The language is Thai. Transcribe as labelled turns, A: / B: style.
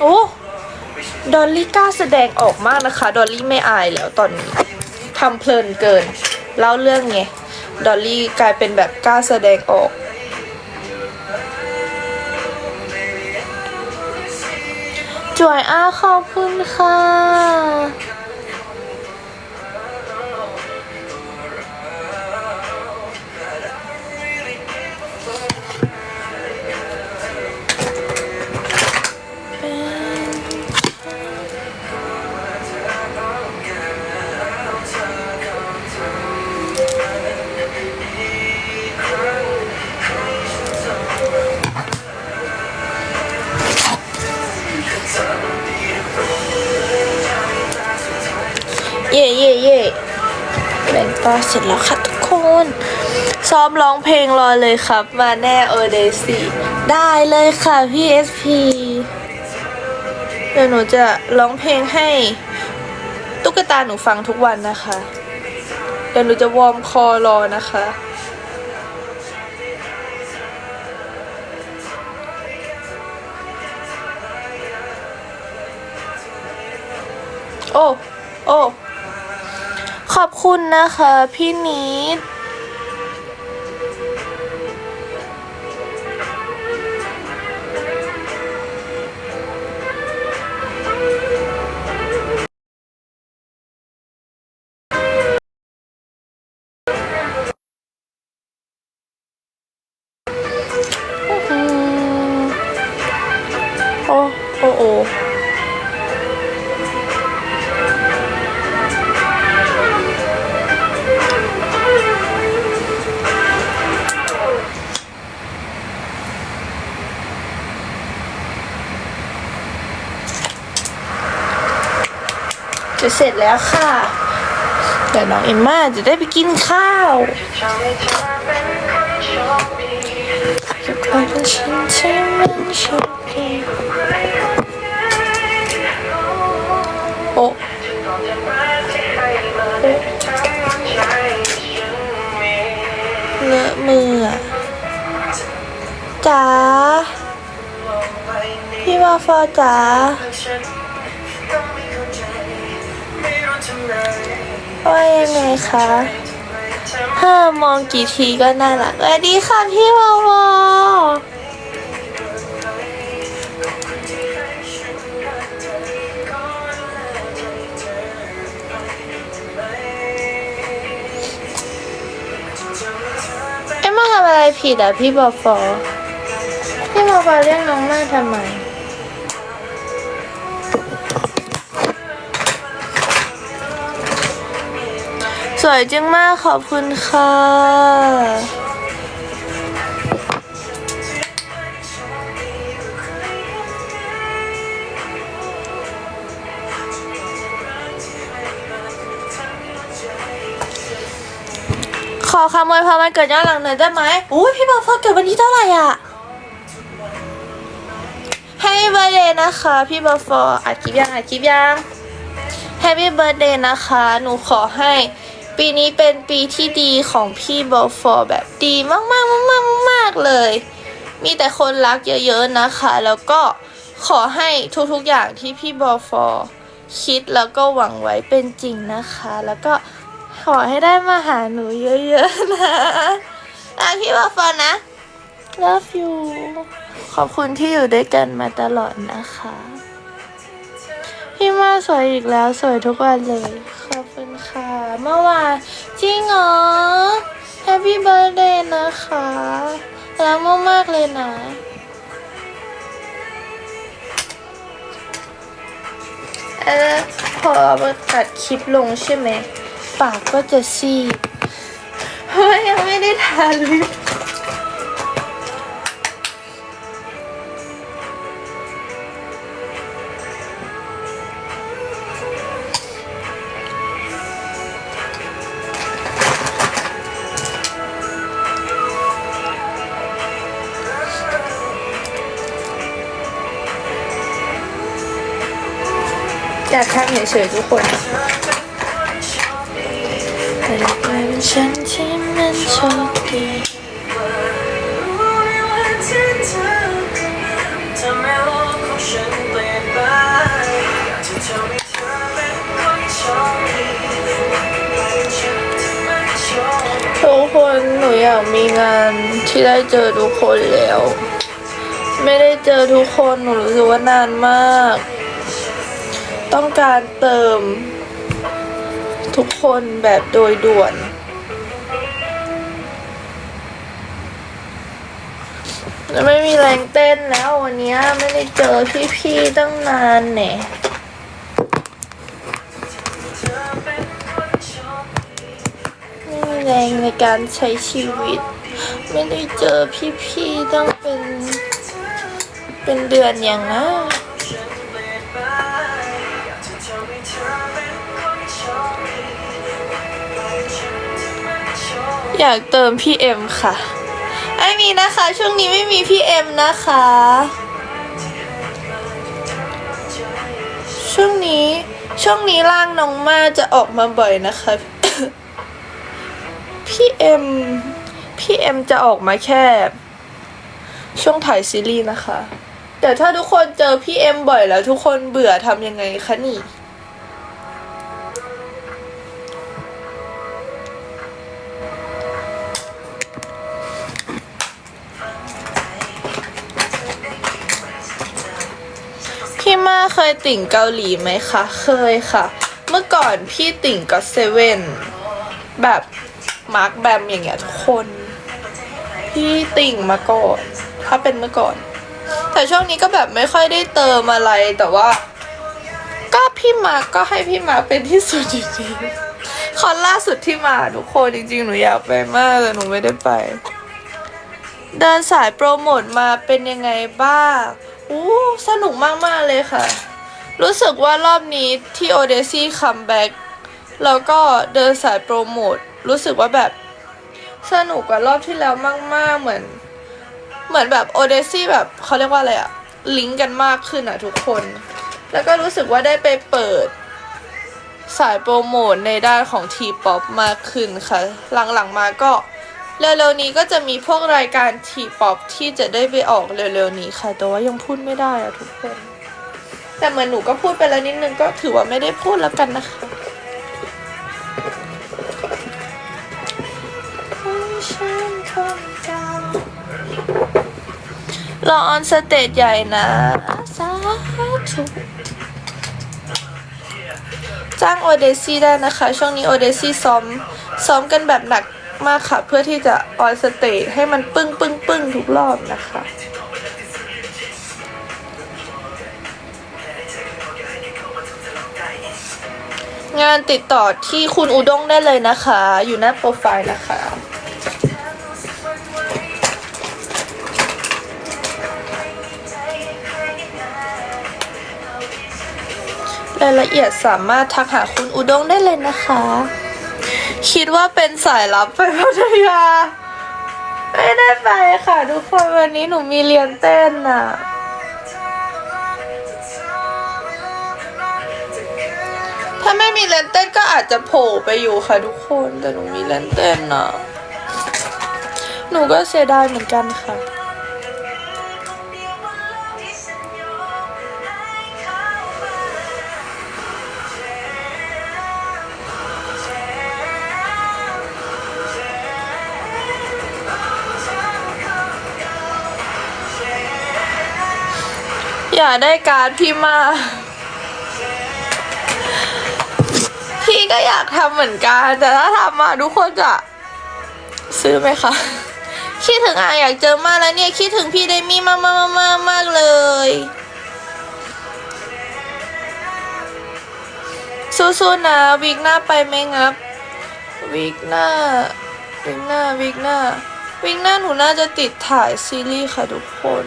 A: โอ้ดอลลี่กล้าแสดงออกมากนะคะ ดอลลี่ไม่อายแล้วตอนนี้ทำเพลินเกินเล่าเรื่องไง ดอลลี่กลายเป็นแบบกล้าแสดงออกจวยอาขอบคุณค่ะ แบ่งต่อเสร็จแล้วค่ะทุกคน ซ้อมร้องเพลงรอเลยครับ มาแน่เออเดซี่ได้เลยค่ะพี่เอสพีเดี๋ยวหนูจะร้องเพลงให้ตุ๊กตาหนูฟังทุกวันนะคะ เดี๋ยวหนูจะวอร์มคอรอนะคะ โอ้ โอ้ ขอบคุณนะคะ พี่นิด จะเสร็จแล้วค่ะเดี๋ยวน้องเอมม่าจะได้ไปกินข้าวจะคอยเป็นฉันที่มันโชคดีโอ้เลอะมือจ๋าพี่วาฟอจ๋า ว่ายังไงคะถ้ามองกี่ทีก็น่ารักสวัสดีค่ะพี่วาวอเอ็มมาทำอะไรผิดอะพี่บอฟอพี่บอฟอเรียกน้องมาทำไม สวยจังมากขอบคุณค่ะ ขอคำอวยพรวันเกิดย้อนหลังหน่อยได้ไหมอุ้ยพี่บอลฟอเกิดวันที่เท่าไหร่อะให้เบอร์เดย์นะคะ พี่บอลฟออัดคลิปยังอัดคลิปยังแฮปปี้เบิร์ดเดย์นะคะ หนูขอให้ ปีนี้เป็นปีที่ดีของพี่บอฟอร์แบบดีมากๆมากๆมากเลย มีแต่คนรักเยอะๆนะคะ แล้วก็ขอให้ทุกๆอย่างที่พี่บอฟอร์คิดแล้วก็หวังไว้เป็นจริงนะคะ แล้วก็ขอให้ได้มาหาหนูเยอะๆนะรักพี่บอฟอร์นะ love you ขอบคุณที่อยู่ด้วยกันมาตลอดนะคะ พี่มาสวยอีกแล้วสวยทุกวันเลย ขอบคุณค่ะ เมื่อวานจริงเหรอ Happy Birthday นะคะรักมากๆเลยนะเออพอมาตัดคลิปลงใช่ไหม ปากก็จะซีดเพราะยังไม่ได้ทาลิป อยากทำเฉยๆทุกคนทุกคนหนูอยากมีงานที่ได้เจอทุกคนแล้ว ไม่ได้เจอทุกคนหนูรู้สึกว่านานมาก ต้องการเติม ทุกคนแบบโดยด่วน ไม่มีแรงเต้นแล้ววันนี้ไม่ได้เจอพี่ๆตั้งนานเนี่ยไม่มีแรงในการใช้ชีวิต ไม่ได้เจอพี่ๆตั้งเป็น เป็นเดือนอย่างนะ อยากเติมพี่เอ็มค่ะไม่มีนะคะ ช่วงนี้ไม่มีพี่เอ็มนะคะ ช่วงนี้ช่วงนี้ร่างน้องมาจะออกมาบ่อยนะคะ พี่เอ็มพี่เอ็มจะออกมาแค่ ช่วงถ่ายซีรีส์นะคะ แต่ถ้าทุกคนเจอพี่เอ็มบ่อยแล้วทุกคนเบื่อทำยังไงคะนี่ เคยติ่งเกาหลีไหมคะ เคยค่ะ เมื่อก่อนพี่ติ่งก็เซเว่นแบบมาร์คแบมอย่างเงี้ยทุกคน พี่ติ่งมาก่อนถ้าเป็นเมื่อก่อน แต่ช่วงนี้ก็แบบไม่ค่อยได้เติมอะไรแต่ว่า ก็พี่มาร์ก็ให้พี่มาร์คเป็นที่สุดจริงๆคอนล่าสุดที่มาทุกคนจริงๆหนูอยากไปมากแต่หนูไม่ได้ไป เดินสายโปรโมทมาเป็นยังไงบ้าง อู้สนุกมาก ๆ เลยค่ะ รู้สึกว่ารอบนี้ที่โอเดซี่คัมแบ็กแล้วก็เดินสายโปรโมทรู้สึกว่าแบบสนุกกว่ารอบที่แล้วมาก ๆ เหมือน เหมือนแบบโอเดซี่แบบเขาเรียกว่าอะไรอะลิงก์กันมากขึ้นอะทุกคน แล้วก็รู้สึกว่าได้ไปเปิดสายโปรโมทในด้านของทีป๊อปมากขึ้นค่ะ หลังๆมาก็ เร็วๆนี้ก็จะมีพวกรายการทีป๊อปที่จะได้ไปออกเร็วๆนี้ค่ะ แต่ว่ายังพูดไม่ได้อะทุกคน แต่เหมือนหนูก็พูดไปแล้วนิดนึงก็ถือว่าไม่ได้พูดแล้วกันนะคะรอออนสเตจใหญ่นะสาธุจ้างโอเดซี่ได้นะคะ ช่วงนี้โอเดซี่ซ้อม ซ้อมกันแบบหนัก มากค่ะ เพื่อที่จะออนสเตจให้มันปึ้งปึ้งปึ้งทุกรอบนะคะงานติดต่อที่คุณอุด้งได้เลยนะคะ อยู่หน้าโปรไฟล์นะคะ รายละเอียดสามารถทักหาคุณอุด้งได้เลยนะคะ คิดว่าเป็นสายลับไปพัทยา ไม่ได้ไปค่ะ ทุกคนวันนี้หนูมีเรียนเต้นน่ะ ถ้าไม่มีเรียนเต้นก็อาจจะโผล่ไปอยู่ค่ะทุกคนแต่หนูมีเรียนเต้นน่ะ หนูก็เสียดายเหมือนกันค่ะ อย่าได้การพี่มากพี่ก็อยากทำเหมือนกัน แต่ถ้าทำมาทุกคนจะซื้อไหมคะคิดถึงอะอยากเจอมากแล้วเนี่ย คิดถึงพี่เดมี่มากมากมากมากมากเลย สู้ๆนะวีคหน้าไปไหมงับวีคหน้าวีคหน้าวีคหน้าวีคหน้าหนูน่าจะติดถ่ายซีรีส์ค่ะทุกคน